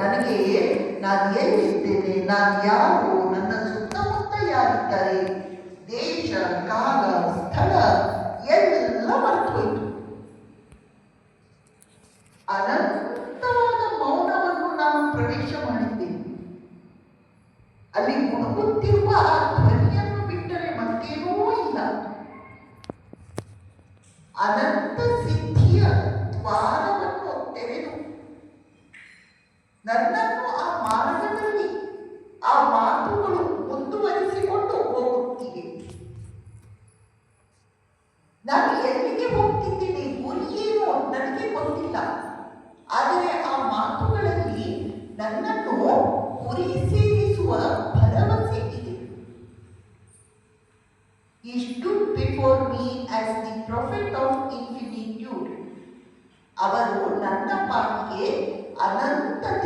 ನನಗೆ ನಾನು ಎಲ್ಲಿದ್ದೇನೆ ನಾನು ಯಾರು? ನನ್ನ ಸುತ್ತಮುತ್ತ ಯಾರಿದ್ದಾರೆ ದೇಶ, ಕಾಲ, ಸ್ಥಳ ಎಲ್ಲ ಮರೆತು ಹೋಯಿತು ಅನಂತವಾದ ಮೌನವನ್ನು ನಾನು ಪ್ರವೇಶ ಮಾಡಿದ್ದೇನೆ. ಅಲ್ಲಿ ಗುಣಗುತ್ತಿರುವ ಆ ಧ್ವನಿಯನ್ನು ಬಿಟ್ಟರೆ ಮತ್ತೇನೂ ಇಲ್ಲ. ಅನಂತ ಸಿದ್ಧಿಯ ನನ್ನನ್ನು ಆ ಮಾರ್ಗದಲ್ಲಿ, ಆ ಮಾತುಗಳು ಮುಂದುವರಿಸಿಕೊಂಡು ಹೋಗುತ್ತಿವೆ ನಾನು ಎಲ್ಲಿಗೆ ಹೋಗ್ತಿದ್ದೇನೆ? ಗುರಿ ಏನು ನನಗೆ ಗೊತ್ತಿಲ್ಲ. ಆದರೆ ಆ ಮಾತುಗಳಲ್ಲಿ ನನ್ನನ್ನು ಗುರಿ ಸೇರಿಸುವ ಭರವಸೆ ಇದೆ. He before before as the the of infinitude. ಅವರು ನನ್ನ ಪಾಲಿಗೆ ಅನಂತತೆಯ